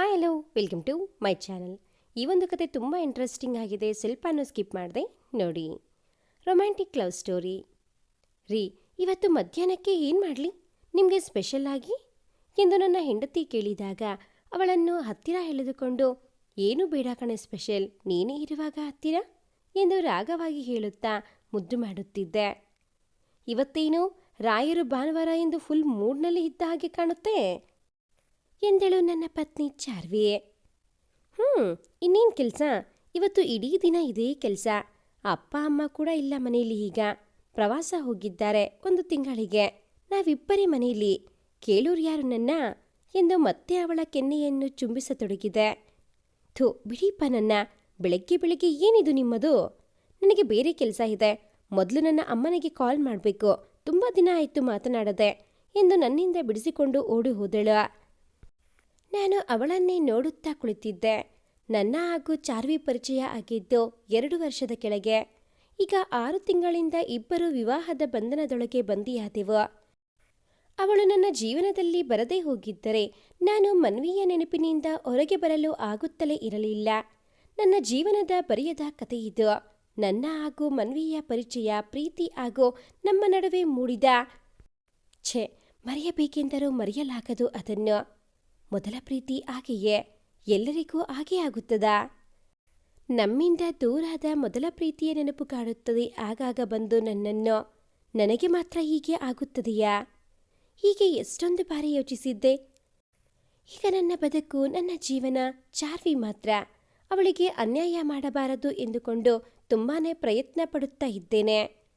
Hi hello welcome to my channel ಈ ಒಂದು ಕತೆ ತುಂಬ ಇಂಟ್ರೆಸ್ಟಿಂಗ್ ಆಗಿದೆ. ಸ್ವಲ್ಪನೂ ಸ್ಕಿಪ್ ಮಾಡಿದೆ. ನೋಡಿ. ರೊಮ್ಯಾಂಟಿಕ್ ಲವ್ ಸ್ಟೋರಿ ರೀ, ಇವತ್ತು ಮಧ್ಯಾಹ್ನಕ್ಕೆ ಏನು ಮಾಡಲಿ? ನಿಮಗೆ ಸ್ಪೆಷಲ್ ಆಗಿ? ಎಂದು ನನ್ನ ಹೆಂಡತಿ ಕೇಳಿದಾಗ, ಅವಳನ್ನು ಹತ್ತಿರ ಎಳೆದುಕೊಂಡು, ಏನು ಬೇಡ ಕಣೆ ಸ್ಪೆಷಲ್ ನೀನೇ ಇರುವಾಗ ಹತ್ತಿರ? ಎಂದು ರಾಗವಾಗಿ ಹೇಳುತ್ತಾ ಮುದ್ದು ಮಾಡುತ್ತಿದ್ದೆ. ಇವತ್ತೇನು? ರಾಯರು ಭಾನುವಾರ ಎಂದು ಫುಲ್ ಮೂಡ್ನಲ್ಲಿ ಇದ್ದ ಹಾಗೆ ಕಾಣುತ್ತೆ? ಎಂದಳು ನನ್ನ ಪತ್ನಿ ಚಾರ್ವಿ ಹ್ಞೂ ಇನ್ನೇನು ಕೆಲಸ? ಇವತ್ತು ಇಡೀ ದಿನ ಇದೇ ಕೆಲಸ. ಅಪ್ಪ, ಅಮ್ಮ ಕೂಡ ಇಲ್ಲ ಮನೆಯಲ್ಲಿ ಈಗ. ಪ್ರವಾಸ ಹೋಗಿದ್ದಾರೆ ಒಂದು ತಿಂಗಳಿಗೆ. ನಾವಿಬ್ಬರೇ ಮನೆಯಲ್ಲಿ. ಕೇಳೋರು ಯಾರು ನನ್ನ? ಎಂದು ಮತ್ತೆ ಅವಳ ಕೆನ್ನೆಯನ್ನು ಚುಂಬಿಸತೊಡಗಿದೆ. ಥು, ಬಿಡೀಪ ನನ್ನ. ಬೆಳಗ್ಗೆ ಬೆಳಗ್ಗೆ ಏನಿದು ನಿಮ್ಮದು? ನನಗೆ ಬೇರೆ ಕೆಲಸ ಇದೆ. ಮೊದಲು ನನ್ನ ಅಮ್ಮನಿಗೆ ಕಾಲ್ ಮಾಡಬೇಕು. ತುಂಬ ದಿನ ಆಯಿತು ಮಾತನಾಡದೆ ಎಂದು ನನ್ನಿಂದ ಬಿಡಿಸಿಕೊಂಡು ಓಡಿ ಹೋದಳು. ನಾನು ಅವಳನ್ನೇ ನೋಡುತ್ತಾ ಕುಳಿತಿದ್ದೆ. ನನ್ನ ಹಾಗೂ ಚಾರ್ವಿ ಪರಿಚಯ ಆಗಿದ್ದು ಎರಡು ವರ್ಷದ ಕೆಳಗೆ. ಈಗ ಆರು ತಿಂಗಳಿಂದ ಇಬ್ಬರು ವಿವಾಹದ ಬಂಧನದೊಳಗೆ ಬಂದಿಯಾದೆವು. ಅವಳು ನನ್ನ ಜೀವನದಲ್ಲಿ ಬರದೇ ಹೋಗಿದ್ದರೆ ನಾನು ಮನ್ವಿಯ ನೆನಪಿನಿಂದ ಹೊರಗೆ ಬರಲು ಆಗುತ್ತಲೇ ಇರಲಿಲ್ಲ. ನನ್ನ ಜೀವನದ ಬರೆಯದ ಕಥೆಯಿದು ನನ್ನ ಹಾಗೂ ಮನ್ವಿಯ ಪರಿಚಯ ಪ್ರೀತಿ ಹಾಗೂ ನಮ್ಮ ನಡುವೆ ಮೂಡಿದ. ಛೆ, ಮರೆಯಬೇಕೆಂದರೂ ಮರೆಯಲಾಗದು ಅದನ್ನು. ಮೊದಲ ಪ್ರೀತಿ ಹಾಗೆಯೇ ಎಲ್ಲರಿಗೂ ಹಾಗೆ ಆಗುತ್ತದಾ. ನಮ್ಮಿಂದ ದೂರಾದ ಮೊದಲ ಪ್ರೀತಿಯ ನೆನಪು ಕಾಡುತ್ತದೆ, ಆಗಾಗ ಬಂದು ನನ್ನನ್ನು ನನಗೆ ಮಾತ್ರ ಹೀಗೆ ಆಗುತ್ತದೆಯಾ? ಹೀಗೆ ಎಷ್ಟೊಂದು ಬಾರಿ ಯೋಚಿಸಿದ್ದೆ. ಈಗ ನನ್ನ ಬದುಕು, ನನ್ನ ಜೀವನ ಚಾರ್ವಿ ಮಾತ್ರ ಅವಳಿಗೆ ಅನ್ಯಾಯ ಮಾಡಬಾರದು ಎಂದುಕೊಂಡು ತುಂಬಾನೇ ಪ್ರಯತ್ನ ಪಡುತ್ತಾ ಇದ್ದೇನೆ.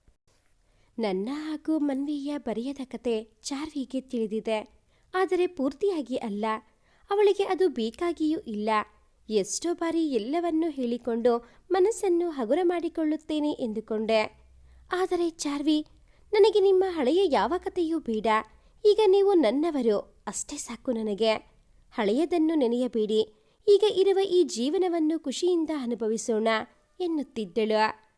ನನ್ನ ಹಾಗೂ ಮನ್ವಿಯ ಬರೆಯದ ಕತೆ ಚಾರ್ವಿಗೆ ತಿಳಿದಿದೆ. ಆದರೆ ಪೂರ್ತಿಯಾಗಿ ಅಲ್ಲ. ಅವಳಿಗೆ ಅದು ಬೇಕಾಗಿಯೂ ಇಲ್ಲ. ಎಷ್ಟೋ ಬಾರಿ ಎಲ್ಲವನ್ನೂ ಹೇಳಿಕೊಂಡು ಮನಸ್ಸನ್ನು ಹಗುರ ಮಾಡಿಕೊಳ್ಳುತ್ತೇನೆ ಎಂದುಕೊಂಡೆ. ಆದರೆ ಚಾರ್ವಿ, ನನಗೆ ನಿಮ್ಮ ಹಳೆಯ ಯಾವ ಕಥೆಯೂ ಬೇಡ. ಈಗ ನೀವು ನನ್ನವರು. ಅಷ್ಟೇ ಸಾಕು ನನಗೆ. ಹಳೆಯದನ್ನು ನೆನೆಯಬೇಡಿ. ಈಗ ಇರುವ ಈ ಜೀವನವನ್ನು ಖುಷಿಯಿಂದ ಅನುಭವಿಸೋಣ ಎನ್ನುತ್ತಿದ್ದಳು.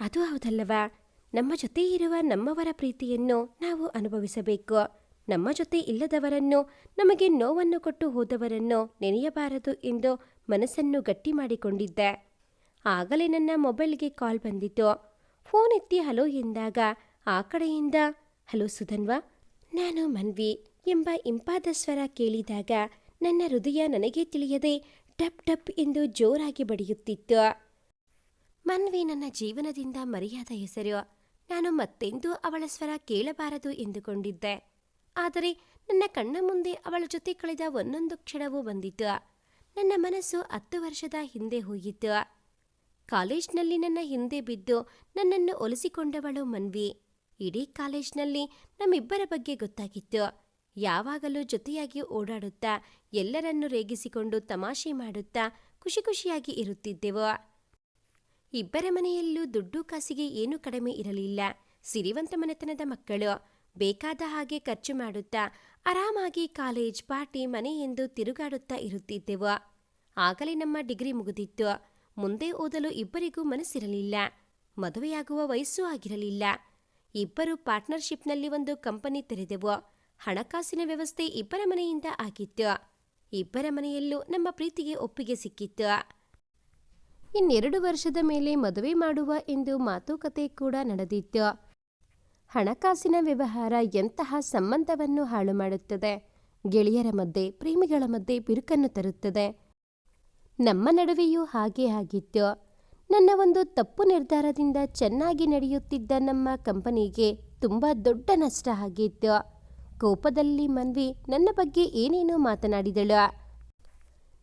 ಅದು ಹೌದಲ್ಲವಾ? ನಮ್ಮ ಜೊತೆ ಇರುವ ನಮ್ಮವರ ಪ್ರೀತಿಯನ್ನು ನಾವು ಅನುಭವಿಸಬೇಕು. ನಮ್ಮ ಜೊತೆ ಇಲ್ಲದವರನ್ನು, ನಮಗೆ ನೋವನ್ನು ಕೊಟ್ಟು ಹೋದವರನ್ನು ನೆನೆಯಬಾರದು ಎಂದು ಮನಸ್ಸನ್ನು ಗಟ್ಟಿ ಮಾಡಿಕೊಂಡಿದ್ದೆ. ಆಗಲೇ ನನ್ನ ಮೊಬೈಲ್ಗೆ ಕಾಲ್ ಬಂದಿತು. ಫೋನ್ ಎತ್ತಿ ಹಲೋ ಎಂದಾಗ, ಆ ಕಡೆಯಿಂದ, ಹಲೋ ಸುಧನ್ವಾ, ನಾನು ಮನ್ವಿ ಎಂಬ ಇಂಪಾದ ಸ್ವರ ಕೇಳಿದಾಗ ನನ್ನ ಹೃದಯ ನನಗೆ ತಿಳಿಯದೆ ಟಪ್ ಟಪ್ ಎಂದು ಜೋರಾಗಿ ಬಡಿಯುತ್ತಿತ್ತು. ಮನ್ವಿ ನನ್ನ ಜೀವನದಿಂದ ಮರೆಯಾದ ಹೆಸರು. ನಾನು ಮತ್ತೆಂದೂ ಅವಳ ಸ್ವರ ಕೇಳಬಾರದು ಎಂದುಕೊಂಡಿದ್ದೆ. ಆದರೆ ನನ್ನ ಕಣ್ಣ ಮುಂದೆ ಅವಳ ಜೊತೆ ಕಳೆದ ಒಂದೊಂದು ಕ್ಷಣವೂ ಬಂದಿತು ನನ್ನ ಮನಸ್ಸು ಹತ್ತು ವರ್ಷದ ಹಿಂದೆ ಹೋಗಿತ್ತು. ಕಾಲೇಜ್ನಲ್ಲಿ ನನ್ನ ಹಿಂದೆ ಬಿದ್ದು ನನ್ನನ್ನು ಒಲಿಸಿಕೊಂಡವಳು ಮನ್ವಿ. ಇಡೀ ಕಾಲೇಜ್ನಲ್ಲಿ ನಮ್ಮಿಬ್ಬರ ಬಗ್ಗೆ ಗೊತ್ತಾಗಿತ್ತು. ಯಾವಾಗಲೂ ಜೊತೆಯಾಗಿ ಓಡಾಡುತ್ತಾ, ಎಲ್ಲರನ್ನು ರೇಗಿಸಿಕೊಂಡು ತಮಾಷೆ ಮಾಡುತ್ತಾ ಖುಷಿ ಖುಷಿಯಾಗಿ ಇರುತ್ತಿದ್ದೆವು. ಇಬ್ಬರ ಮನೆಯಲ್ಲೂ ದುಡ್ಡು ಕಾಸಿಗೆ ಏನೂ ಕಡಿಮೆ ಇರಲಿಲ್ಲ. ಸಿರಿವಂತ ಮನೆತನದ ಮಕ್ಕಳು. ಬೇಕಾದ ಹಾಗೆ ಖರ್ಚು ಮಾಡುತ್ತಾ ಆರಾಮಾಗಿ ಕಾಲೇಜ್ ಪಾರ್ಟಿ ಮನೆ ಎಂದು ತಿರುಗಾಡುತ್ತಾ ಇರುತ್ತಿದ್ದೆವು. ಆಗಲೇ ನಮ್ಮ ಡಿಗ್ರಿ ಮುಗಿದಿತ್ತು. ಮುಂದೆ ಓದಲು ಇಬ್ಬರಿಗೂ ಮನಸ್ಸಿರಲಿಲ್ಲ. ಮದುವೆಯಾಗುವ ವಯಸ್ಸೂ ಆಗಿರಲಿಲ್ಲ. ಇಬ್ಬರು ಪಾರ್ಟ್ನರ್ಶಿಪ್ನಲ್ಲಿ ಒಂದು ಕಂಪನಿ ತೆರೆದೆವು. ಹಣಕಾಸಿನ ವ್ಯವಸ್ಥೆ ಇಬ್ಬರ ಮನೆಯಿಂದ ಆಗಿತ್ತು. ಇಬ್ಬರ ಮನೆಯಲ್ಲೂ ನಮ್ಮ ಪ್ರೀತಿಗೆ ಒಪ್ಪಿಗೆ ಸಿಕ್ಕಿತ್ತು. ಇನ್ನೆರಡು ವರ್ಷದ ಮೇಲೆ ಮದುವೆ ಮಾಡುವ ಎಂದು ಮಾತುಕತೆ ಕೂಡ ನಡೆದಿತ್ತು. ಹಣಕಾಸಿನ ವ್ಯವಹಾರ ಎಂತಹ ಸಂಬಂಧವನ್ನು ಹಾಳು ಮಾಡುತ್ತದೆ? ಗೆಳೆಯರ ಮಧ್ಯೆ, ಪ್ರೇಮಿಗಳ ಮಧ್ಯೆ ಬಿರುಕನ್ನು ತರುತ್ತದೆ. ನಮ್ಮ ನಡುವೆಯೂ ಹಾಗೆ ಆಗಿತ್ತು ನನ್ನ ಒಂದು ತಪ್ಪು ನಿರ್ಧಾರದಿಂದ ಚೆನ್ನಾಗಿ ನಡೆಯುತ್ತಿದ್ದ ನಮ್ಮ ಕಂಪನಿಗೆ ತುಂಬ ದೊಡ್ಡ ನಷ್ಟ ಆಗಿತ್ತು ಕೋಪದಲ್ಲಿ ಮನ್ವಿ, ನನ್ನ ಬಗ್ಗೆ ಏನೇನೋ ಮಾತನಾಡಿದಳು.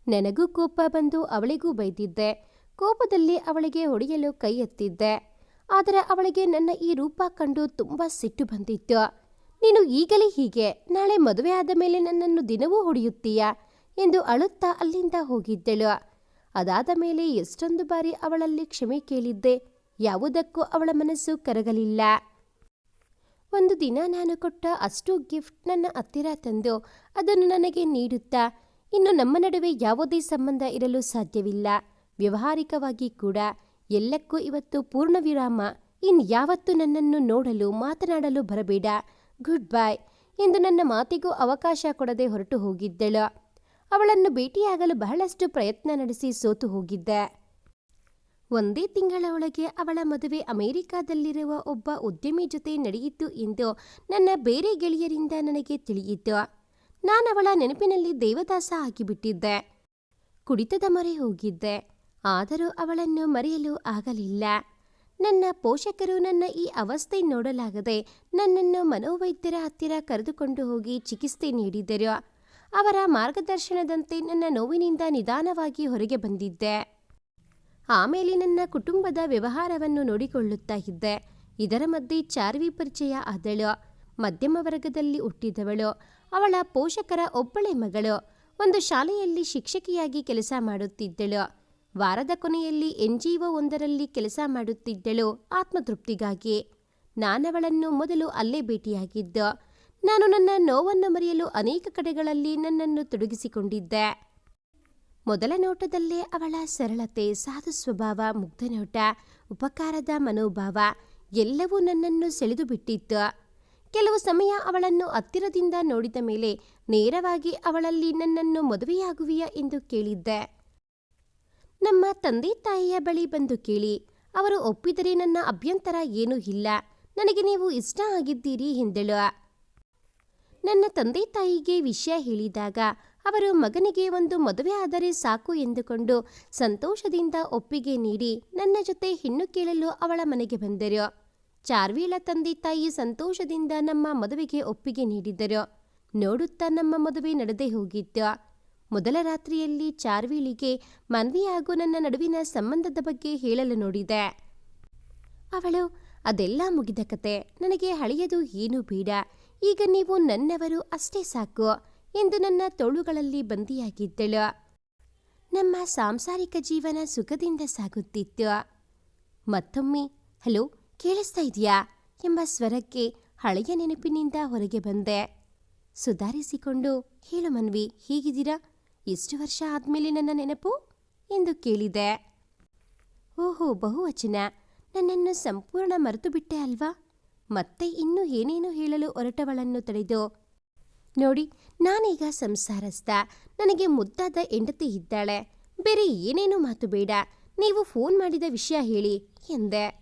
ನನಗೂ ಕೋಪ ಬಂದು ಅವಳಿಗೂ ಬೈದಿದ್ದೆ. ಕೋಪದಲ್ಲಿ ಅವಳಿಗೆ ಹೊಡೆಯಲು ಕೈ ಎತ್ತಿದ್ದೆ ಆದರೆ ಅವಳಿಗೆ ನನ್ನ ಈ ರೂಪ ಕಂಡು ತುಂಬ ಸಿಟ್ಟು ಬಂದಿತ್ತು. ನೀನು ಈಗಲೇ ಹೀಗೆ, ನಾಳೆ ಮದುವೆ ಆದ ಮೇಲೆ ನನ್ನನ್ನು ದಿನವೂ ಹೊಡೆಯುತ್ತೀಯಾ ಎಂದು ಅಳುತ್ತಾ ಅಲ್ಲಿಂದ ಹೋಗಿದ್ದಳು. ಅದಾದ ಮೇಲೆ ಎಷ್ಟೊಂದು ಬಾರಿ ಅವಳಲ್ಲಿ ಕ್ಷಮೆ ಕೇಳಿದ್ದೆ, ಯಾವುದಕ್ಕೂ ಅವಳ ಮನಸ್ಸು ಕರಗಲಿಲ್ಲ. ಒಂದು ದಿನ ನಾನು ಕೊಟ್ಟ ಅಷ್ಟು ಗಿಫ್ಟ್ ನನ್ನ ಹತ್ತಿರ ತಂದು ಅದನ್ನು ನನಗೆ ನೀಡುತ್ತಾ, ಇನ್ನು ನಮ್ಮ ನಡುವೆ ಯಾವುದೇ ಸಂಬಂಧ ಇರಲು ಸಾಧ್ಯವಿಲ್ಲ. ವ್ಯವಹಾರಿಕವಾಗಿ ಕೂಡ ಎಲ್ಲಕ್ಕೂ ಇವತ್ತು ಪೂರ್ಣ ವಿರಾಮ ಇನ್ಯಾವತ್ತೂ ನನ್ನನ್ನು ನೋಡಲು, ಮಾತನಾಡಲು ಬರಬೇಡ. ಗುಡ್ ಬಾಯ್ ಎಂದು ನನ್ನ ಮಾತಿಗೂ ಅವಕಾಶ ಕೊಡದೆ ಹೊರಟು ಹೋಗಿದ್ದಳು. ಅವಳನ್ನು ಭೇಟಿಯಾಗಲು ಬಹಳಷ್ಟು ಪ್ರಯತ್ನ ನಡೆಸಿ ಸೋತು ಹೋಗಿದ್ದೆ. ಒಂದೇ ತಿಂಗಳ ಒಳಗೆ ಅವಳ ಮದುವೆ ಅಮೆರಿಕಾದಲ್ಲಿರುವ ಒಬ್ಬ ಉದ್ಯಮಿ ಜೊತೆ ನಡೆಯಿತು ಎಂದು ನನ್ನ ಬೇರೆ ಗೆಳೆಯರಿಂದ ನನಗೆ ತಿಳಿಯಿತು. ನಾನವಳ ನೆನಪಿನಲ್ಲಿ ದೇವದಾಸ ಆಗಿಬಿಟ್ಟಿದ್ದೆ. ಕುಡಿತದ ಮರೆ ಹೋಗಿದ್ದೆ. ಆದರೂ ಅವಳನ್ನು ಮರೆಯಲು ಆಗಲಿಲ್ಲ. ನನ್ನ ಪೋಷಕರು ನನ್ನ ಈ ಅವಸ್ಥೆ ನೋಡಲಾಗದೆ ನನ್ನನ್ನು ಮನೋವೈದ್ಯರ ಹತ್ತಿರ ಕರೆದುಕೊಂಡು ಹೋಗಿ ಚಿಕಿತ್ಸೆ ನೀಡಿದರು. ಅವರ ಮಾರ್ಗದರ್ಶನದಂತೆ ನನ್ನ ನೋವಿನಿಂದ ನಿಧಾನವಾಗಿ ಹೊರಗೆ ಬಂದಿದ್ದೆ. ಆಮೇಲೆ ನನ್ನ ಕುಟುಂಬದ ವ್ಯವಹಾರವನ್ನು ನೋಡಿಕೊಳ್ಳುತ್ತಾ ಇದ್ದೆ. ಇದರ ಮಧ್ಯೆ ಚಾರ್ವಿ ಪರಿಚಯ ಆದಳು. ಮಧ್ಯಮ ವರ್ಗದಲ್ಲಿ ಹುಟ್ಟಿದವಳು. ಅವಳ ಪೋಷಕರ ಒಬ್ಬಳೆ ಮಗಳು. ಒಂದು ಶಾಲೆಯಲ್ಲಿ ಶಿಕ್ಷಕಿಯಾಗಿ ಕೆಲಸ ಮಾಡುತ್ತಿದ್ದಳು. ವಾರದ ಕೊನೆಯಲ್ಲಿ ಎನ್ ಜಿ ಒ ಒಂದರಲ್ಲಿ ಕೆಲಸ ಮಾಡುತ್ತಿದ್ದಳು ಆತ್ಮತೃಪ್ತಿಗಾಗಿ ನಾನವಳನ್ನು ಮೊದಲು ಅಲ್ಲೇ ಭೇಟಿಯಾಗಿದ್ದ. ನಾನು ನನ್ನ ನೋವನ್ನು ಮರೆಯಲು ಅನೇಕ ಕಡೆಗಳಲ್ಲಿ ನನ್ನನ್ನು ತೊಡಗಿಸಿಕೊಂಡಿದ್ದೆ. ಮೊದಲ ನೋಟದಲ್ಲೇ ಅವಳ ಸರಳತೆ, ಸಾಧು ಸ್ವಭಾವ, ಮುಗ್ಧ ನೋಟ, ಉಪಕಾರದ ಮನೋಭಾವ ಎಲ್ಲವೂ ನನ್ನನ್ನು ಸೆಳೆದು ಬಿಟ್ಟಿತ್ತು. ಕೆಲವು ಸಮಯ ಅವಳನ್ನು ಹತ್ತಿರದಿಂದ ನೋಡಿದ ಮೇಲೆ ನೇರವಾಗಿ ಅವಳಲ್ಲಿ ನನ್ನನ್ನು ಮದುವೆಯಾಗುವಿಯಾ ಎಂದು ಕೇಳಿದ್ದೆ. ನಮ್ಮ ತಂದೆ ತಾಯಿಯ ಬಳಿ ಬಂದು ಕೇಳಿ, ಅವರು ಒಪ್ಪಿದರೆ ನನ್ನ ಅಭ್ಯಂತರ ಏನೂ ಇಲ್ಲ. ನನಗೆ ನೀವು ಇಷ್ಟ ಆಗಿದ್ದೀರಿ ಎಂದಳು. ನನ್ನ ತಂದೆ ತಾಯಿಗೆ ವಿಷಯ ಹೇಳಿದಾಗ, ಅವರು ಮಗನಿಗೆ ಒಂದು ಮದುವೆ ಆದರೆ ಸಾಕು ಎಂದುಕೊಂಡು ಸಂತೋಷದಿಂದ ಒಪ್ಪಿಗೆ ನೀಡಿ ನನ್ನ ಜೊತೆ ಹೆಣ್ಣು ಕೇಳಲು ಅವಳ ಮನೆಗೆ ಬಂದರು. ಚಾರ್ವೀಳ ತಂದೆ ತಾಯಿ ಸಂತೋಷದಿಂದ ನಮ್ಮ ಮದುವೆಗೆ ಒಪ್ಪಿಗೆ ನೀಡಿದರು ನೋಡುತ್ತಾ ನಮ್ಮ ಮದುವೆ ನಡೆದೇ ಹೋಗಿತ್ತು. ಮೊದಲ ರಾತ್ರಿಯಲ್ಲಿ ಚಾರ್ವೀಳಿಗೆ ಮನ್ವಿ ಹಾಗೂ ನನ್ನ ನಡುವಿನ ಸಂಬಂಧದ ಬಗ್ಗೆ ಹೇಳಲು ನೋಡಿದೆ. ಅವಳು, ಅದೆಲ್ಲ ಮುಗಿದ ಕತೆ. ನನಗೆ ಹಳೆಯದು ಏನೂ ಬೇಡ. ಈಗ ನೀವು ನನ್ನವರು ಅಷ್ಟೇ ಸಾಕು ಎಂದು ನನ್ನ ತೋಳುಗಳಲ್ಲಿ ಬಂದಿಯಾಗಿದ್ದಳು. ನಮ್ಮ ಸಾಂಸಾರಿಕ ಜೀವನ ಸುಖದಿಂದ ಸಾಗುತ್ತಿತ್ತು. ಮತ್ತೊಮ್ಮೆ, ಹಲೋ, ಕೇಳಿಸ್ತಾ ಇದೆಯಾ ಎಂಬ ಸ್ವರಕ್ಕೆ ಹಳೆಯ ನೆನಪಿನಿಂದ ಹೊರಗೆ ಬಂದೆ. ಸುಧಾರಿಸಿಕೊಂಡು, ಹೇಳು ಮನ್ವಿ, ಹೀಗಿದ್ದೀರಾ? ಎಷ್ಟು ವರ್ಷ ಆದ್ಮೇಲೆ ನನ್ನ ನೆನಪು? ಎಂದು ಕೇಳಿದೆ. ಓಹೋ, ಬಹುವಚನ. ನನ್ನನ್ನು ಸಂಪೂರ್ಣ ಮರೆತು ಬಿಟ್ಟೆ ಅಲ್ವಾ? ಮತ್ತೆ ಇನ್ನೂ ಏನೇನು ಹೇಳಲು ಹೊರಟವಳನ್ನು ತಡೆದು? ನೋಡಿ, ನಾನೀಗ ಸಂಸಾರಸ್ಥ. ನನಗೆ ಮುದ್ದಾದ ಹೆಂಡತಿ ಇದ್ದಾಳೆ. ಬೇರೆ ಏನೇನು ಮಾತು ಬೇಡ. ನೀವು ಫೋನ್ ಮಾಡಿದ ವಿಷಯ ಹೇಳಿ, ಎಂದೆ.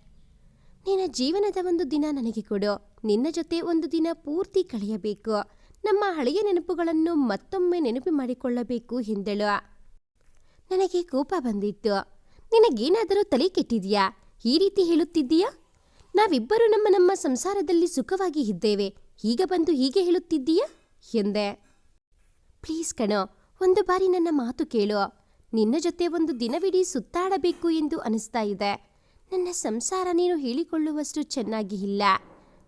ನಿನ್ನ ಜೀವನದ ಒಂದು ದಿನ ನನಗೆ ಕೊಡು. ನಿನ್ನ ಜೊತೆ ಒಂದು ದಿನ ಪೂರ್ತಿ ಕಳೆಯಬೇಕು. ನಮ್ಮ ಹಳೆಯ ನೆನಪುಗಳನ್ನು ಮತ್ತೊಮ್ಮೆ ನೆನಪು ಮಾಡಿಕೊಳ್ಳಬೇಕು ಎಂದಳು. ನನಗೆ ಕೋಪ ಬಂದಿತ್ತು. ನಿನಗೇನಾದರೂ ತಲೆ ಕೆಟ್ಟಿದೆಯಾ? ಈ ರೀತಿ ಹೇಳುತ್ತಿದ್ದೀಯಾ? ನಾವಿಬ್ಬರು ನಮ್ಮ ನಮ್ಮ ಸಂಸಾರದಲ್ಲಿ ಸುಖವಾಗಿ ಇದ್ದೇವೆ. ಈಗ ಬಂದು ಹೀಗೆ ಹೇಳುತ್ತಿದ್ದೀಯಾ? ಎಂದೆ. ಪ್ಲೀಸ್ ಕಣೋ, ಒಂದು ಬಾರಿ ನನ್ನ ಮಾತು ಕೇಳು. ನಿನ್ನ ಜೊತೆ ಒಂದು ದಿನವಿಡೀ ಸುತ್ತಾಡಬೇಕು ಎಂದು ಅನಿಸ್ತಾ ಇದೆ. ನನ್ನ ಸಂಸಾರ ನೀನು ಹೇಳಿಕೊಳ್ಳುವಷ್ಟು ಚೆನ್ನಾಗಿ ಇಲ್ಲ.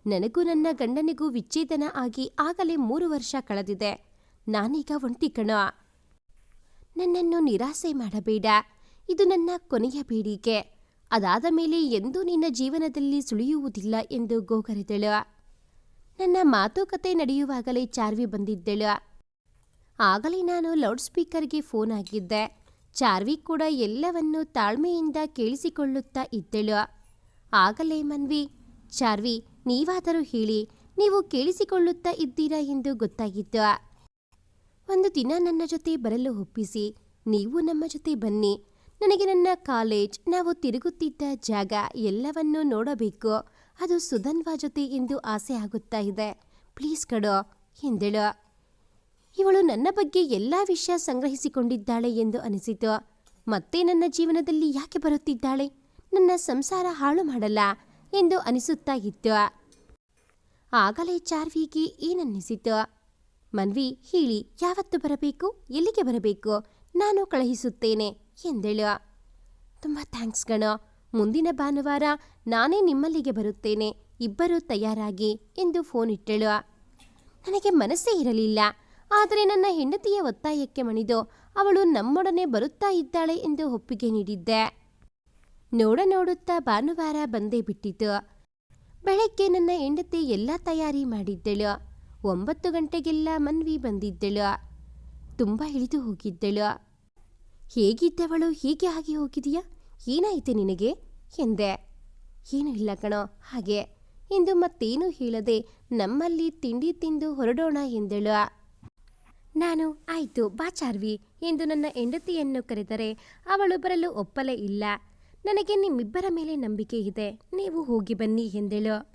ನನಗೂ ನನ್ನ ಗಂಡನಿಗೂ ವಿಚ್ಛೇದನ ಆಗಿ ಆಗಲೇ ಮೂರು ವರ್ಷ ಕಳೆದಿದೆ. ನಾನೀಗ ಒಂಟಿ ಕಣ. ನನ್ನನ್ನು ನಿರಾಸೆ ಮಾಡಬೇಡ. ಇದು ನನ್ನ ಕೊನೆಯ ಬೇಡಿಕೆ. ಅದಾದ ಮೇಲೆ ಎಂದೂ ನಿನ್ನ ಜೀವನದಲ್ಲಿ ಸುಳಿಯುವುದಿಲ್ಲ ಎಂದು ಗೋಗರೆದಳು. ನನ್ನ ಮಾತುಕತೆ ನಡೆಯುವಾಗಲೇ ಚಾರ್ವಿ ಬಂದಿದ್ದಳು. ಆಗಲೇ ನಾನು ಲೌಡ್ ಸ್ಪೀಕರ್ಗೆ ಫೋನ್ ಆಗಿದ್ದೆ ಚಾರ್ವಿ ಕೂಡ ಎಲ್ಲವನ್ನೂ ತಾಳ್ಮೆಯಿಂದ ಕೇಳಿಸಿಕೊಳ್ಳುತ್ತಾ ಇದ್ದಳು. ಆಗಲೇ ಮನ್ವಿ, ಚಾರ್ವಿ ನೀವಾದರೂ ಹೇಳಿ, ನೀವು ಕೇಳಿಸಿಕೊಳ್ಳುತ್ತಾ ಇದ್ದೀರಾ ಎಂದು ಗೊತ್ತಾಗಿತ್ತು. ಒಂದು ದಿನ ನನ್ನ ಜೊತೆ ಬರಲು ಒಪ್ಪಿಸಿ, ನೀವು ನಮ್ಮ ಜೊತೆ ಬನ್ನಿ. ನನಗೆ ನನ್ನ ಕಾಲೇಜ್, ನಾವು ತಿರುಗುತ್ತಿದ್ದ ಜಾಗ ಎಲ್ಲವನ್ನೂ ನೋಡಬೇಕು. ಅದು ಸುಧನ್ವ ಜೊತೆ ಎಂದು ಆಸೆ ಆಗುತ್ತಾ ಇದೆ. ಪ್ಲೀಸ್ ಕಡೋ, ಎಂದಳು. ಇವಳು ನನ್ನ ಬಗ್ಗೆ ಎಲ್ಲ ವಿಷಯ ಸಂಗ್ರಹಿಸಿಕೊಂಡಿದ್ದಾಳೆ ಎಂದು ಅನಿಸಿತು. ಮತ್ತೆ ನನ್ನ ಜೀವನದಲ್ಲಿ ಯಾಕೆ ಬರುತ್ತಿದ್ದಾಳೆ? ನನ್ನ ಸಂಸಾರ ಹಾಳು ಮಾಡಲ್ಲ. ಎಂದು ಅನಿಸುತ್ತಾ ಇತ್ತು. ಆಗಲೇ ಚಾರ್ವಿಗೆ ಏನನ್ನಿಸಿತು? ಮನ್ವಿ, ಹೇಳಿ, ಯಾವತ್ತು ಬರಬೇಕು? ಎಲ್ಲಿಗೆ ಬರಬೇಕು? ನಾನು ಕಳುಹಿಸುತ್ತೇನೆ, ಎಂದಳು. ತುಂಬ ಥ್ಯಾಂಕ್ಸ್ ಗಣ. ಮುಂದಿನ ಭಾನುವಾರ ನಾನೇ ನಿಮ್ಮಲ್ಲಿಗೆ ಬರುತ್ತೇನೆ, ಇಬ್ಬರೂ ತಯಾರಾಗಿ, ಎಂದು ಫೋನ್ ಇಟ್ಟಳು. ನನಗೆ ಮನಸ್ಸೇ ಇರಲಿಲ್ಲ, ಆದರೆ ನನ್ನ ಹೆಂಡತಿಯ ಒತ್ತಾಯಕ್ಕೆ ಮಣಿದು ಅವಳು ನಮ್ಮೊಡನೆ ಬರುತ್ತಾ ಇದ್ದಾಳೆ ಎಂದು ಒಪ್ಪಿಗೆ ನೀಡಿದ್ದೆ. ನೋಡ ನೋಡುತ್ತಾ ಭಾನುವಾರ ಬಂದೇ ಬಿಟ್ಟಿತು. ಬೆಳಗ್ಗೆ ನನ್ನ ಹೆಂಡತಿ ಎಲ್ಲ ತಯಾರಿ ಮಾಡಿದ್ದಳು. ಒಂಬತ್ತು ಗಂಟೆಗೆಲ್ಲ ಮನ್ವಿ ಬಂದಿದ್ದಳು. ತುಂಬ ಇಳಿದು ಹೋಗಿದ್ದಳು. ಹೇಗಿದ್ದವಳು? ಹೀಗೆ ಆಗಿ ಹೋಗಿದೆಯಾ? ಏನಾಯಿತು ನಿನಗೆ? ಎಂದೆ. ಏನೂ ಇಲ್ಲ ಕಣೋ, ಹಾಗೆ. ಎಂದು ಮತ್ತೇನೂ ಹೇಳದೆ ನಮ್ಮಲ್ಲಿ ತಿಂಡಿ ತಿಂದು ಹೊರಡೋಣ ಎಂದಳು. ನಾನು, ಆಯಿತು, ಬಾ ಚಾರ್ವಿ. ಎಂದು ನನ್ನ ಹೆಂಡತಿಯನ್ನು ಕರೆದರೆ ಅವಳು ಬರಲು ಒಪ್ಪಲೇ ಇಲ್ಲ. ನನಗೆ ನಿಮ್ಮಿಬ್ಬರ ಮೇಲೆ ನಂಬಿಕೆ ಇದೆ. ನೀವು ಹೋಗಿ ಬನ್ನಿ ಎಂದಳು.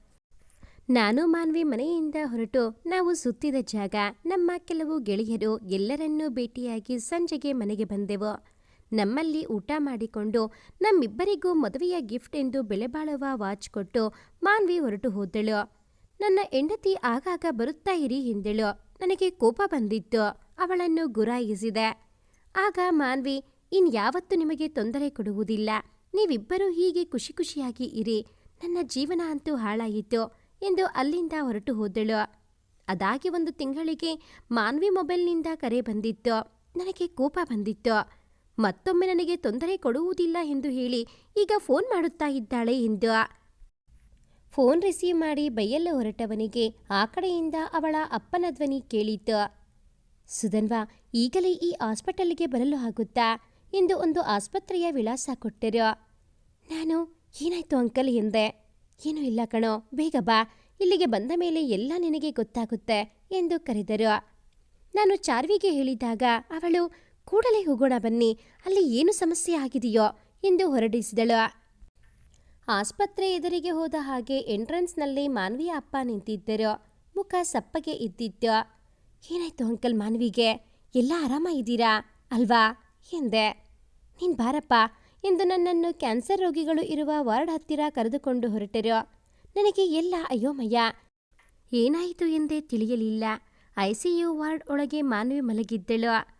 ನಾನು ಮಾನ್ವಿ ಮನೆಯಿಂದ ಹೊರಟು ನಾವು ಸುತ್ತಿದ ಜಾಗ ನಮ್ಮ ಕೆಲವು ಗೆಳೆಯರು ಎಲ್ಲರನ್ನೂ ಭೇಟಿಯಾಗಿ ಸಂಜೆಗೆ ಮನೆಗೆ ಬಂದೆವು. ನಮ್ಮಲ್ಲಿ ಊಟ ಮಾಡಿಕೊಂಡು ನಮ್ಮಿಬ್ಬರಿಗೂ ಮದುವೆಯ ಗಿಫ್ಟ್ ಎಂದು ಬೆಲೆಬಾಳುವ ವಾಚ್ ಕೊಟ್ಟು ಮಾನ್ವಿ ಹೊರಟು ಹೋದಳು. ನನ್ನ ಹೆಂಡತಿ ಆಗಾಗ ಬರುತ್ತಾ ಇರಿ ಎಂದಳು. ನನಗೆ ಕೋಪ ಬಂದಿತ್ತು. ಅವಳನ್ನು ಗುರಾಯಿಸಿದೆ. ಆಗ ಮಾನ್ವಿ, ಇನ್ಯಾವತ್ತೂ ನಿಮಗೆ ತೊಂದರೆ ಕೊಡುವುದಿಲ್ಲ. ನೀವಿಬ್ಬರೂ ಹೀಗೆ ಖುಷಿ ಖುಷಿಯಾಗಿ ಇರಿ. ನನ್ನ ಜೀವನ ಅಂತೂ ಹಾಳಾಯಿತು ಎಂದು ಅಲ್ಲಿಂದ ಹೊರಟು ಹೋದಳು. ಅದಾಗಿ ಒಂದು ತಿಂಗಳಿಗೆ ಮಾನ್ವಿ ಮೊಬೈಲ್ನಿಂದ ಕರೆ ಬಂದಿತ್ತು. ನನಗೆ ಕೋಪ ಬಂದಿತ್ತು. ಮತ್ತೊಮ್ಮೆ ನನಗೆ ತೊಂದರೆ ಕೊಡುವುದಿಲ್ಲ ಎಂದು ಹೇಳಿ ಈಗ ಫೋನ್ ಮಾಡುತ್ತಾ ಇದ್ದಾಳೆ ಎಂದು. ಫೋನ್ ರಿಸೀವ್ ಮಾಡಿ ಬೈಯಲ್ಲ ಹೊರಟವನಿಗೆ ಆ ಕಡೆಯಿಂದ ಅವಳ ಅಪ್ಪನ ಧ್ವನಿ ಕೇಳಿತು. ಸುಧನ್ವಾ, ಈಗಲೇ ಈ ಹಾಸ್ಪಿಟಲ್ಗೆ ಬರಲು ಆಗುತ್ತಾ? ಎಂದು ಒಂದು ಆಸ್ಪತ್ರೆಯ ವಿಳಾಸ ಕೊಟ್ಟರು. ನಾನು, ಏನಾಯ್ತು ಅಂಕಲ್ ಎಂದೆ ಏನೂ ಇಲ್ಲ ಕಣೋ, ಬೇಗ ಬಾ, ಇಲ್ಲಿಗೆ ಬಂದ ಮೇಲೆ ಎಲ್ಲ ನಿನಗೆ ಗೊತ್ತಾಗುತ್ತೆ, ಎಂದು ಕರೆದರು. ನಾನು ಚಾರ್ವಿಗೆ ಹೇಳಿದಾಗ, ಅವಳು ಕೂಡಲೇ ಹೋಗೋಣ ಬನ್ನಿ, ಅಲ್ಲಿ ಏನು ಸಮಸ್ಯೆ ಆಗಿದೆಯೋ, ಎಂದು ಹೊರಡಿಸಿದಳು. ಆಸ್ಪತ್ರೆ ಎದುರಿಗೆ ಹೋದ ಹಾಗೆ ಎಂಟ್ರೆನ್ಸ್ನಲ್ಲಿ ಮಾನ್ವಿಯ ಅಪ್ಪ ನಿಂತಿದ್ದರು. ಮುಖ ಸಪ್ಪಗೆ ಇದ್ದಿತ್ತು. ಏನಾಯ್ತು ಅಂಕಲ್ ಮಾನ್ವಿಗೆ? ಎಲ್ಲ ಆರಾಮ ಇದ್ದೀರಾ? ಅಲ್ವಾ? ಎಂದೆ ನೀನ್ ಬಾರಪ್ಪ ಎಂದು ನನ್ನನ್ನು ಕ್ಯಾನ್ಸರ್ ರೋಗಿಗಳು ಇರುವ ವಾರ್ಡ್ ಹತ್ತಿರ ಕರೆದುಕೊಂಡು ಹೊರಟರು ನನಗೆ ಎಲ್ಲ ಅಯೋಮಯ. ಏನಾಯಿತು ಎಂದೇ ತಿಳಿಯಲಿಲ್ಲ. ಐಸಿಯು ವಾರ್ಡ್ ಒಳಗೆ ಮಾನವಿ ಮಲಗಿದ್ದಳು.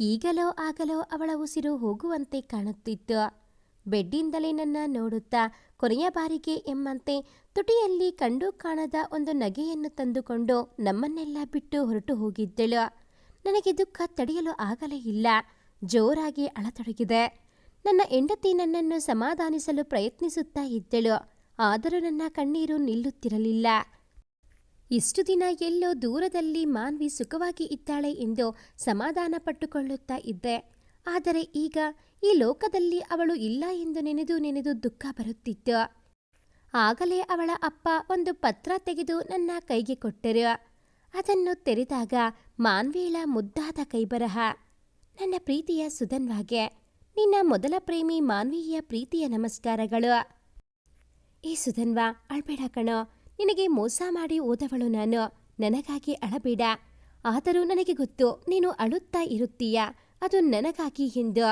ಈಗಲೋ ಆಗಲೋ ಅವಳ ಉಸಿರು ಹೋಗುವಂತೆ ಕಾಣುತ್ತಿತ್ತು. ಬೆಡ್ಡಿಂದಲೇ ನನ್ನ ನೋಡುತ್ತಾ ಕೊನೆಯ ಬಾರಿಗೆ ಎಂಬಂತೆ ತುಟಿಯಲ್ಲಿ ಕಂಡು ಕಾಣದ ಒಂದು ನಗೆಯನ್ನು ತಂದುಕೊಂಡು ನಮ್ಮನ್ನೆಲ್ಲ ಬಿಟ್ಟು ಹೊರಟು ಹೋಗಿದ್ದಳು. ನನಗೆ ದುಃಖ ತಡೆಯಲು ಆಗಲೇ ಇಲ್ಲ. ಜೋರಾಗಿ ಅಳತೊಡಗಿದೆ. ನನ್ನ ಹೆಂಡತಿ ನನ್ನನ್ನು ಸಮಾಧಾನಿಸಲು ಪ್ರಯತ್ನಿಸುತ್ತಾ ಇದ್ದಳು. ಆದರೂ ನನ್ನ ಕಣ್ಣೀರು ನಿಲ್ಲುತ್ತಿರಲಿಲ್ಲ. ಇಷ್ಟು ದಿನ ಎಲ್ಲೋ ದೂರದಲ್ಲಿ ಮಾನ್ವಿ ಸುಖವಾಗಿ ಇದ್ದಾಳೆ ಎಂದು ಸಮಾಧಾನ ಪಟ್ಟುಕೊಳ್ಳುತ್ತಾ ಇದ್ದೆ. ಆದರೆ ಈಗ ಈ ಲೋಕದಲ್ಲಿ ಅವಳು ಇಲ್ಲ ಎಂದು ನೆನೆದು ನೆನೆದು ದುಃಖ ಬರುತ್ತಿತ್ತು. ಆಗಲೇ ಅವಳ ಅಪ್ಪ ಒಂದು ಪತ್ರ ತೆಗೆದು ನನ್ನ ಕೈಗೆ ಕೊಟ್ಟರು. ಅದನ್ನು ತೆರೆದಾಗ ಮಾನ್ವಿಯಳ ಮುದ್ದಾದ ಕೈಬರಹ ನನ್ನ ಪ್ರೀತಿಯ ಸುಧನ್ವಾಗೆ ನಿನ್ನ ಮೊದಲ ಪ್ರೇಮಿ ಮಾನ್ವೀಯ ಪ್ರೀತಿಯ ನಮಸ್ಕಾರಗಳು. ಏ ಸುಧನ್ವಾ ಅಳ್ಬೇಡ ಕಣ. ನಿನಗೆ ಮೋಸ ಮಾಡಿ ಓದವಳು ನಾನು. ನನಗಾಗಿ ಅಳಬೇಡ. ಆದರೂ ನನಗೆ ಗೊತ್ತು, ನೀನು ಅಳುತ್ತಾ ಇರುತ್ತೀಯ. ಅದು ನನಗಾಗಿ ಎಂದು.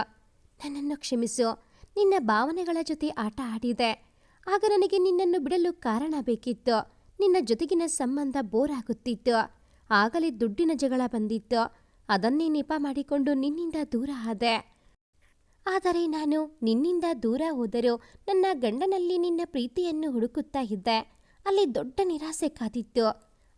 ನನ್ನನ್ನು ಕ್ಷಮಿಸು. ನಿನ್ನ ಭಾವನೆಗಳ ಜೊತೆ ಆಟ ಆಡಿದೆ. ಆಗ ನನಗೆ ನಿನ್ನನ್ನು ಬಿಡಲು ಕಾರಣ ಬೇಕಿತ್ತು. ನಿನ್ನ ಜೊತೆಗಿನ ಸಂಬಂಧ ಬೋರ್ ಆಗುತ್ತಿತ್ತು ಆಗಲೇ ದುಡ್ಡಿನ ಜಗಳ ಬಂದಿತ್ತು. ಅದನ್ನೇ ನೆಪ ಮಾಡಿಕೊಂಡು ನಿನ್ನಿಂದ ದೂರ ಆದೆ. ಆದರೆ ನಾನು ನಿನ್ನಿಂದ ದೂರ ಹೋದರೂ ನನ್ನ ಗಂಡನಲ್ಲಿ ನಿನ್ನ ಪ್ರೀತಿಯನ್ನು ಹುಡುಕುತ್ತಾ ಇದ್ದೆ. ಅಲ್ಲಿ ದೊಡ್ಡ ನಿರಾಸೆ ಕಾದಿತ್ತು.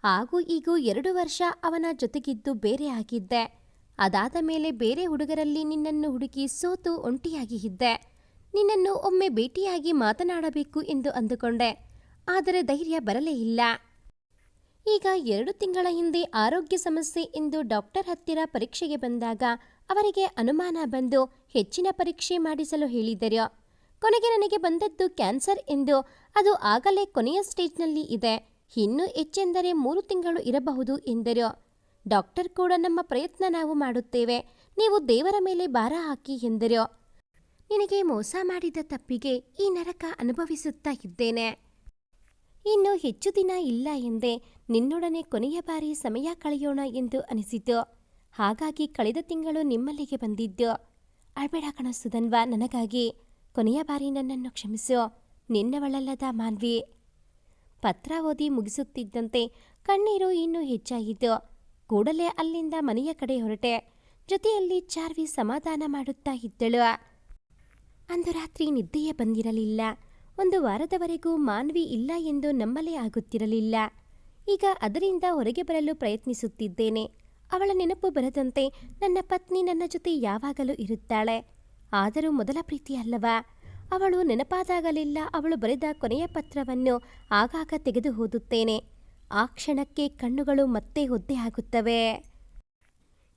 ಹಾಗೂ ಈಗೂ ಎರಡು ವರ್ಷ ಅವನ ಜೊತೆಗಿದ್ದು ಬೇರೆ ಆಗಿದ್ದೆ. ಅದಾದ ಮೇಲೆ ಬೇರೆ ಹುಡುಗರಲ್ಲಿ ನಿನ್ನನ್ನು ಹುಡುಕಿ ಸೋತು ಒಂಟಿಯಾಗಿ ಇದ್ದೆ. ನಿನ್ನನ್ನು ಒಮ್ಮೆ ಭೇಟಿಯಾಗಿ ಮಾತನಾಡಬೇಕು ಎಂದು ಅಂದುಕೊಂಡೆ. ಆದರೆ ಧೈರ್ಯ ಬರಲೇ ಇಲ್ಲ. ಈಗ ಎರಡು ತಿಂಗಳ ಹಿಂದೆ ಆರೋಗ್ಯ ಸಮಸ್ಯೆ ಎಂದು ಡಾಕ್ಟರ್ ಹತ್ತಿರ ಪರೀಕ್ಷೆಗೆ ಬಂದಾಗ ಅವರಿಗೆ ಅನುಮಾನ ಬಂದು ಹೆಚ್ಚಿನ ಪರೀಕ್ಷೆ ಮಾಡಿಸಲು ಹೇಳಿದರು. ಕೊನೆಗೆ ನನಗೆ ಬಂದದ್ದು ಕ್ಯಾನ್ಸರ್ ಎಂದು ಅದು ಆಗಲೇ ಕೊನೆಯ ಸ್ಟೇಜ್ನಲ್ಲಿ ಇದೆ. ಇನ್ನೂ ಹೆಚ್ಚೆಂದರೆ ಮೂರು ತಿಂಗಳು ಇರಬಹುದು ಎಂದರು. ಡಾಕ್ಟರ್ ಕೂಡ, ನಮ್ಮ ಪ್ರಯತ್ನ ನಾವು ಮಾಡುತ್ತೇವೆ. ನೀವು ದೇವರ ಮೇಲೆ ಭಾರ ಹಾಕಿ ಎಂದರು. ನಿನಗೆ ಮೋಸ ಮಾಡಿದ ತಪ್ಪಿಗೆ ಈ ನರಕ ಅನುಭವಿಸುತ್ತಾ ಇದ್ದೇನೆ. ಇನ್ನು ಹೆಚ್ಚು ದಿನ ಇಲ್ಲ ಎಂದೇ ನಿನ್ನೊಡನೆ ಕೊನೆಯ ಬಾರಿ ಸಮಯ ಕಳೆಯೋಣ ಎಂದು ಅನಿಸಿತು. ಹಾಗಾಗಿ ಕಳೆದ ತಿಂಗಳು ನಿಮ್ಮಲ್ಲಿಗೆ ಬಂದಿದ್ದು. ಅಳ್ಬೇಡ ಕಣ ಸುಧನ್ವ, ನನಗಾಗಿ. ಕೊನೆಯ ಬಾರಿ ನನ್ನನ್ನು ಕ್ಷಮಿಸು. ನಿನ್ನವಳಲ್ಲದ ಮಾನ್ವಿ. ಪತ್ರ ಓದಿ ಮುಗಿಸುತ್ತಿದ್ದಂತೆ ಕಣ್ಣೀರು ಇನ್ನೂ ಹೆಚ್ಚಾಯಿತು. ಕೂಡಲೇ ಅಲ್ಲಿಂದ ಮನೆಯ ಕಡೆ ಹೊರಟೆ. ಜೊತೆಯಲ್ಲಿ ಚಾರ್ವಿ ಸಮಾಧಾನ ಮಾಡುತ್ತಾ ಇದ್ದಳು. ಅಂದು ರಾತ್ರಿ ನಿದ್ದೆಯೇ ಬಂದಿರಲಿಲ್ಲ. ಒಂದು ವಾರದವರೆಗೂ ಮಾನ್ವಿ ಇಲ್ಲ ಎಂದು ನಂಬಲೇ ಆಗುತ್ತಿರಲಿಲ್ಲ. ಈಗ ಅದರಿಂದ ಹೊರಗೆ ಬರಲು ಪ್ರಯತ್ನಿಸುತ್ತಿದ್ದೇನೆ. ಅವಳ ನೆನಪು ಬರದಂತೆ ನನ್ನ ಪತ್ನಿ ನನ್ನ ಜೊತೆ ಯಾವಾಗಲೂ ಇರುತ್ತಾಳೆ. ಆದರೂ ಮೊದಲ ಪ್ರೀತಿ ಅಲ್ಲವಾ? ಅವಳು ನೆನಪಾದಾಗಲೆಲ್ಲ ಅವಳು ಬರೆದ ಕೊನೆಯ ಪತ್ರವನ್ನು ಆಗಾಗ ತೆಗೆದು ಓದುತ್ತೇನೆ. ಆ ಕ್ಷಣಕ್ಕೆ ಕಣ್ಣುಗಳು ಮತ್ತೆ ಒದ್ದೆ ಆಗುತ್ತವೆ.